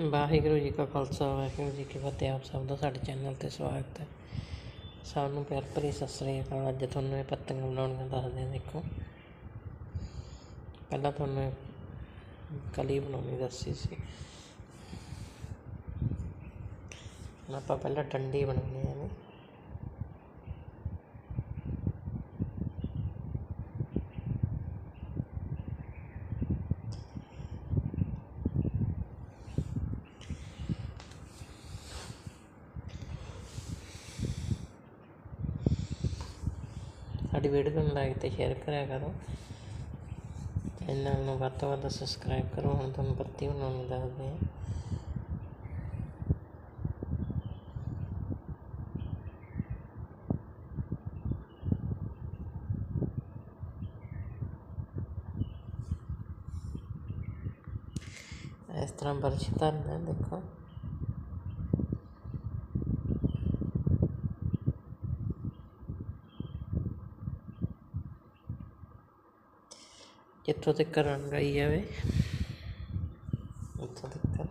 ਵਾਹਿਗੁਰੂ ਜੀ ਕਾ ਖਾਲਸਾ, ਵਾਹਿਗੁਰੂ ਜੀ ਕੀ ਫਤਿਹ। ਆਪ ਸਭ ਦਾ ਸਾਡੇ ਚੈਨਲ ਤੇ ਸਵਾਗਤ ਹੈ। ਸਭ ਨੂੰ ਪਿਆਰ ਭਰੀ ਸਤਿ ਸ੍ਰੀ ਅਕਾਲ। ਅੱਜ ਤੁਹਾਨੂੰ ਇਹ ਪੱਤੀਆਂ ਬਣਾਉਣੀਆਂ ਦੱਸਦੇ ਹਾਂ, ਦੇਖੋ। ਪਹਿਲਾਂ ਤੁਹਾਨੂੰ ਇਹ ਕਲੀ ਬਣਾਉਣੀ ਦੱਸੀ ਸੀ। ਹੁਣ ਆਪਾਂ ਪਹਿਲਾਂ ਡੰਡੀ ਬਣਾਉਣੀ ਹੈ ਇਹਦੀ। ਸਾਡੀ ਵੀਡੀਓ ਨੂੰ ਲਾਈਕ ਤੇ ਸ਼ੇਅਰ ਕਰਿਆ ਕਰੋ। ਚੈਨਲ ਨੂੰ ਵੱਧ ਤੋਂ ਵੱਧ ਸਬਸਕ੍ਰਾਈਬ ਕਰੋ, ਹੁਣ ਤੁਹਾਨੂੰ ਪੱਤੀ ਬਣਾਉਣੀ ਦੱਸਦੇ ਹਾਂ। ਇਸ ਤਰ੍ਹਾਂ ਬਰਸ਼ ਧਰਨਾ ਦੇਖੋ। ਜਿੱਥੋਂ ਤੱਕ ਰੰਗ ਆਈ ਜਾਵੇ ਉੱਥੋਂ ਤੱਕ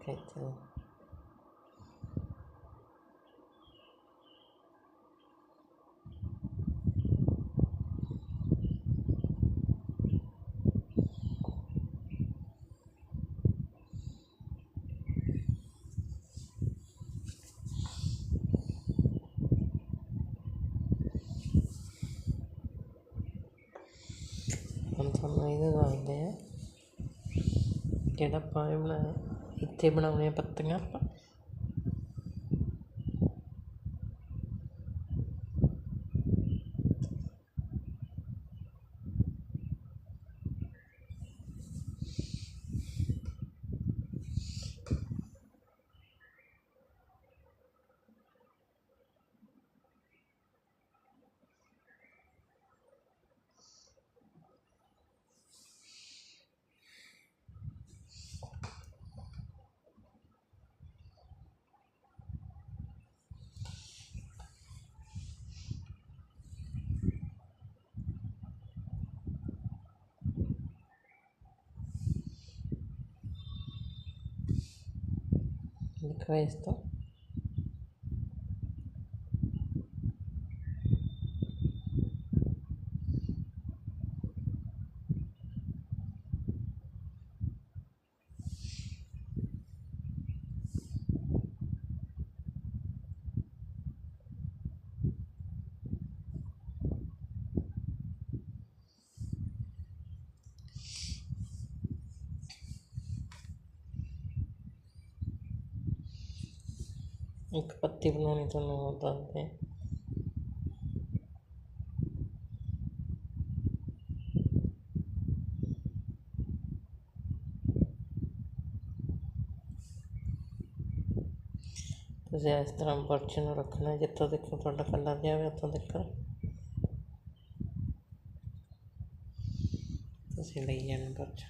ਖਿੱਚੋ ਹੁਣ ਤੁਹਾਨੂੰ ਇਹ ਦੱਸਦੇ ਆ ਜਿਹੜਾ ਆਪਾਂ ਇਹ ਬਣਾਇਆ ਇੱਥੇ ਬਣਾਉਣੇ ਪੱਤੀਆਂ ਆਪਾਂ। ਦੇਖੋ ਇੱਕ ਪੱਤੀ ਬਣਾਉਣੀ ਤੁਹਾਨੂੰ ਹੋਰ ਦੱਸਦੇ ਹਾਂ। ਤੁਸੀਂ ਇਸ ਤਰ੍ਹਾਂ ਬਰਛ ਨੂੰ ਰੱਖਣਾ ਜਿੱਥੋਂ ਤੱਕ ਤੁਹਾਡਾ ਕਲਰ ਜਾਵੇ ਉੱਥੋਂ ਤੱਕ ਤੁਸੀਂ ਲਈ ਜਾਣਾ ਬਰਛ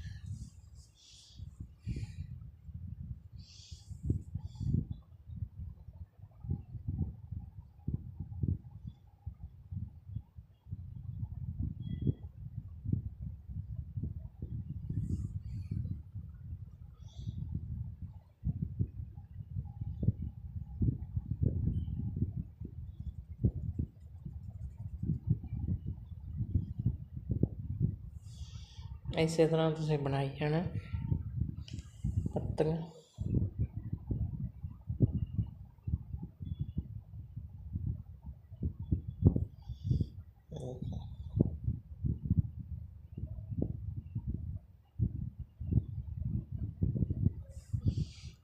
ਇਸੇ ਤਰ੍ਹਾਂ ਤੁਸੀਂ ਬਣਾਈ ਜਾਣਾ ਪੱਤੀਆਂ।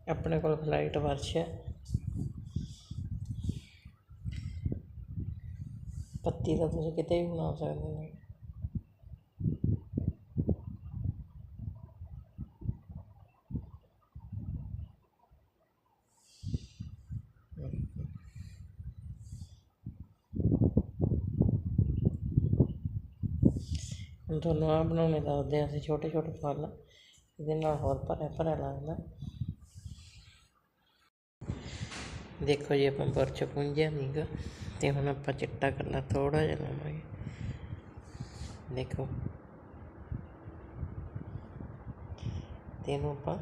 ਆਪਣੇ ਕੋਲ ਫਲਾਈਟ ਵਰਸ਼ ਹੈ। ਪੱਤੀ ਦਾ ਤੁਸੀਂ ਕਿਤੇ ਵੀ ਬਣਾ ਸਕਦੇ ਹੋ। ਹੁਣ ਤੁਹਾਨੂੰ ਆਹ ਬਣਾਉਣੇ ਦੱਸਦੇ ਹਾਂ ਅਸੀਂ, ਛੋਟੇ ਛੋਟੇ ਫਲ, ਇਹਦੇ ਨਾਲ ਹੋਰ ਭਰਿਆ ਭਰਿਆ ਲੱਗਦਾ ਦੇਖੋ ਜੀ, ਆਪਾਂ ਬਰਚ ਪੁੰਝਿਆ ਨੀਗਾ ਤੇ ਹੁਣ ਆਪਾਂ ਚਿੱਟਾ ਕਲਰ ਥੋੜਾ ਜਿਹਾ ਲਾਵਾਂਗੇ। ਦੇਖੋ। ਤੇ ਇਹਨੂੰ ਆਪਾਂ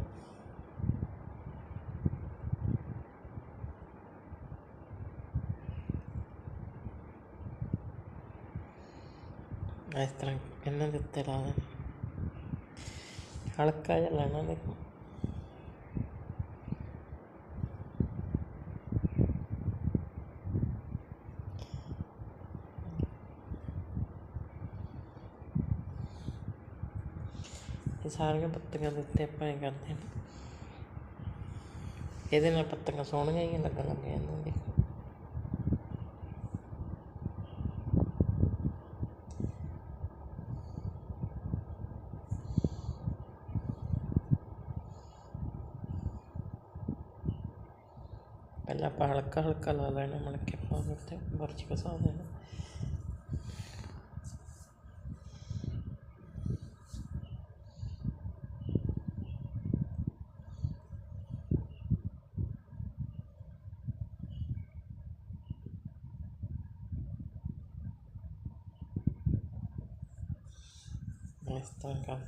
ਇਸ ਤਰ੍ਹਾਂ ਇਹਨਾਂ ਦੇ ਉੱਤੇ ਲਾ ਦੇਣਾ ਹਲਕਾ ਜਿਹਾ ਲੈਣਾ ਦੇਖੋ ਇਹ ਸਾਰੀਆਂ ਪੱਤੀਆਂ ਦੇ ਉੱਤੇ ਆਪਾਂ ਇਹ ਕਰਦੇ ਹਾਂ ਇਹਦੇ ਨਾਲ ਪੱਤੀਆਂ ਸੋਹਣੀਆਂ ਹੀ ਲੱਗਣ ਲੱਗ ਜਾਂਦੀਆਂ ਦੇਖੋ ਪਹਿਲਾਂ ਆਪਾਂ ਹਲਕਾ ਹਲਕਾ ਲਾ ਲੈਣਾ ਮਣ ਕੇ ਆਪਾਂ ਉਹਦੇ ਉੱਤੇ ਬਰਚ ਕਸਾ ਦੇਣਾ ਇਸ ਤਰ੍ਹਾਂ ਕਰ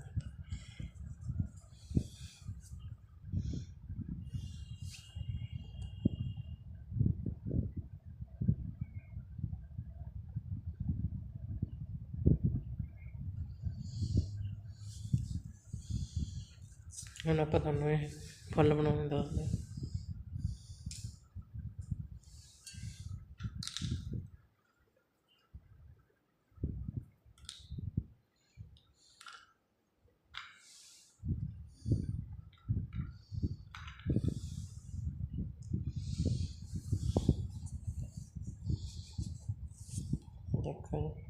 ਹੁਣ ਆਪਾਂ ਤੁਹਾਨੂੰ ਇਹ ਫੁੱਲ ਬਣਾਉਣ ਦੱਸਦੇ ਹਾਂ। ਦੇਖੋ ਜੀ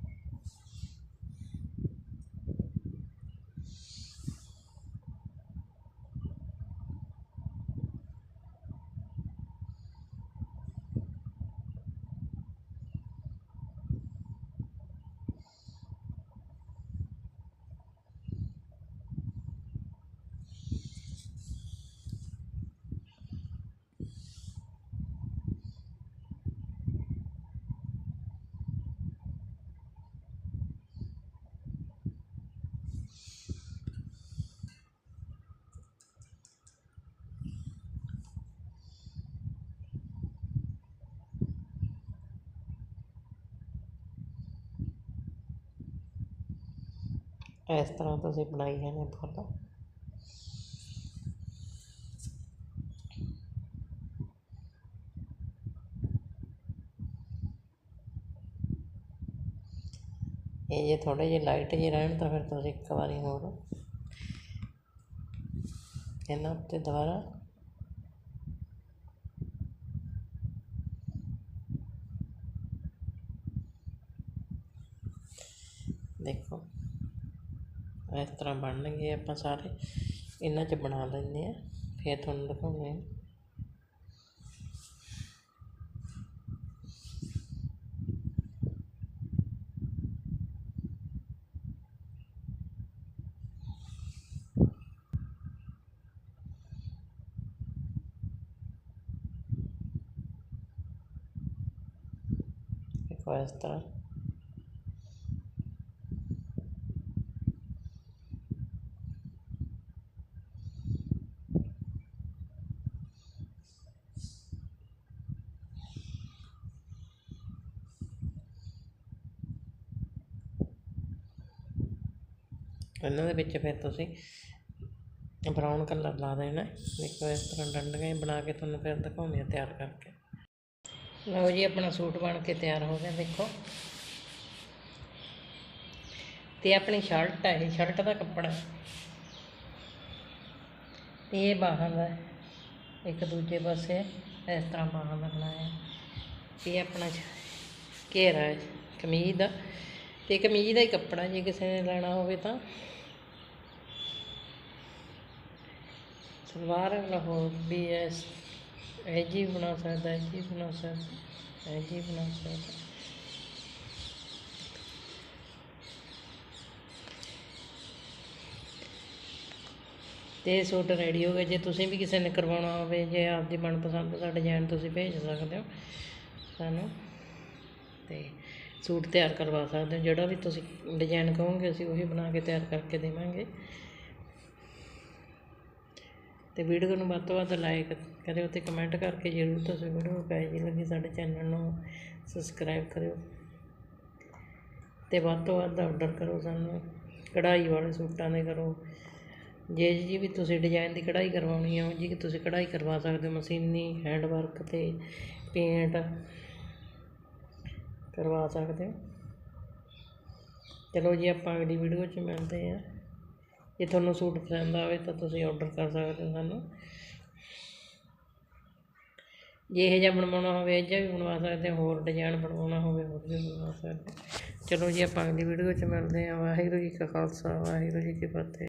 ਇਸ ਤਰ੍ਹਾਂ ਤੁਸੀਂ ਬਣਾਈ ਜਾਣੇ ਫੁੱਲ ਇਹ ਜੇ ਥੋੜੇ ਜਿਹੇ ਲਾਈਟ ਜਿਹੇ ਰਹਿਣ ਤਾਂ ਫਿਰ ਤੁਸੀਂ ਇੱਕ ਵਾਰੀ ਹੋਰ ਇਹਨਾਂ ਉੱਤੇ ਦੁਬਾਰਾ ਦੇਖੋ ਇਸ ਤਰ੍ਹਾਂ ਬਣਨਗੇ ਆਪਾਂ ਸਾਰੇ। ਇਹਨਾਂ 'ਚ ਬਣਾ ਲੈਂਦੇ ਆ ਫਿਰ ਤੁਹਾਨੂੰ ਦਿਖਾਉਂਦੇ ਹਾਂ। ਇਸ ਤਰ੍ਹਾਂ ਇਹਨਾਂ ਦੇ ਵਿੱਚ ਫਿਰ ਤੁਸੀਂ ਬਰਾਊਨ ਕਲਰ ਲਾ ਦੇਣਾ। ਦੇਖੋ ਇਸ ਤਰ੍ਹਾਂ ਡੰਡੀਆਂ ਹੀ ਬਣਾ ਕੇ ਤੁਹਾਨੂੰ ਫਿਰ ਦਿਖਾਉਂਦੇ ਆ ਤਿਆਰ ਕਰਕੇ। ਲਓ ਜੀ, ਆਪਣਾ ਸੂਟ ਬਣ ਕੇ ਤਿਆਰ ਹੋ ਗਿਆ, ਦੇਖੋ। ਤੇ ਆਪਣੀ ਸ਼ਰਟ ਹੈ ਇਹ ਸ਼ਰਟ ਦਾ ਕੱਪੜਾ। ਤੇ ਇਹ ਬਾਹਾਂ ਦਾ ਇੱਕ ਦੂਜੇ ਪਾਸੇ ਇਸ ਤਰ੍ਹਾਂ ਬਾਹਾਂ ਦਾ ਬਣਾਇਆ। ਇਹ ਆਪਣਾ ਘੇਰਾ ਕਮੀਜ਼ ਦਾ। ਤੇ ਕਮੀਜ਼ ਦਾ ਹੀ ਕੱਪੜਾ, ਜੇ ਕਿਸੇ ਨੇ ਲੈਣਾ ਹੋਵੇ ਤਾਂ। ਸਲਵਾਰ ਲਾਹੌਰ ਵੀ ਐਸ ਇਹ ਜੀ ਬਣਾ ਸਕਦਾ, ਇਹ ਜੀ ਬਣਾ ਸਕਦਾ, ਇਹ ਜੀ ਬਣਾ ਸਕਦਾ। ਤੇ ਸੂਟ ਰੈਡੀ ਹੋ ਗਿਆ ਜੇ ਤੁਸੀਂ ਵੀ ਕਿਸੇ ਨੇ ਕਰਵਾਉਣਾ ਹੋਵੇ, ਜੇ ਆਪਦੀ ਮਨਪਸੰਦ ਦਾ ਡਿਜ਼ਾਈਨ ਤੁਸੀਂ ਭੇਜ ਸਕਦੇ ਹੋ ਸਾਨੂੰ। ਤੇ ਸੂਟ ਤਿਆਰ ਕਰਵਾ ਸਕਦੇ ਹੋ, ਜਿਹੜਾ ਵੀ ਤੁਸੀਂ ਡਿਜ਼ਾਇਨ ਕਹੋਗੇ ਅਸੀਂ ਉਹੀ ਬਣਾ ਕੇ ਤਿਆਰ ਕਰਕੇ ਦੇਵਾਂਗੇ। ਅਤੇ ਵੀਡੀਓ ਨੂੰ ਵੱਧ ਤੋਂ ਵੱਧ ਲਾਈਕ ਕਰਿਓ ਅਤੇ ਕਮੈਂਟ ਕਰਕੇ ਜ਼ਰੂਰ ਤੁਸੀਂ ਵੀਡੀਓ ਕਹੇ ਜੀ ਲੱਗੀ ਸਾਡੇ ਚੈਨਲ ਨੂੰ ਸਬਸਕ੍ਰਾਈਬ ਕਰਿਓ। ਅਤੇ ਵੱਧ ਤੋਂ ਵੱਧ ਆਰਡਰ ਕਰੋ ਸਾਨੂੰ, ਕਢਾਈ ਵਾਲੇ ਸੂਟਾਂ ਦੇ ਕਰੋ। ਜੇ ਜੀ ਵੀ ਤੁਸੀਂ ਡਿਜ਼ਾਈਨ ਦੀ ਕਢਾਈ ਕਰਵਾਉਣੀ ਆ ਜੀ ਕਿ ਤੁਸੀਂ ਕਢਾਈ ਕਰਵਾ ਸਕਦੇ ਹੋ, ਮਸ਼ੀਨੀ ਹੈਂਡ ਵਰਕ ਤੇ ਪੇਂਟ ਕਰਵਾ ਸਕਦੇ ਹੋ। ਚਲੋ ਜੀ, ਆਪਾਂ ਅਗਲੀ ਵੀਡੀਓ 'ਚ ਮਿਲਦੇ ਹਾਂ। ਜੇ ਤੁਹਾਨੂੰ ਸੂਟ ਪਸੰਦ ਆਵੇ ਤਾਂ ਤੁਸੀਂ ਆਰਡਰ ਕਰ ਸਕਦੇ ਹੋ ਸਾਨੂੰ। ਜੇ ਇਹ ਜਿਹਾ ਬਣਵਾਉਣਾ ਹੋਵੇ, ਇਹ ਜਿਹਾ ਵੀ ਬਣਵਾ ਸਕਦੇ ਹੋਰ ਡਿਜ਼ਾਈਨ ਬਣਵਾਉਣਾ ਹੋਵੇ, ਹੋਰ ਵੀ ਬਣਵਾ ਸਕਦੇ ਚਲੋ ਜੀ, ਆਪਾਂ ਅਗਲੀ ਵੀਡੀਓ 'ਚ ਮਿਲਦੇ ਹਾਂ। ਵਾਹਿਗੁਰੂ ਜੀ ਕਾ ਖਾਲਸਾ, ਵਾਹਿਗੁਰੂ ਜੀ ਕੀ ਫਤਿਹ।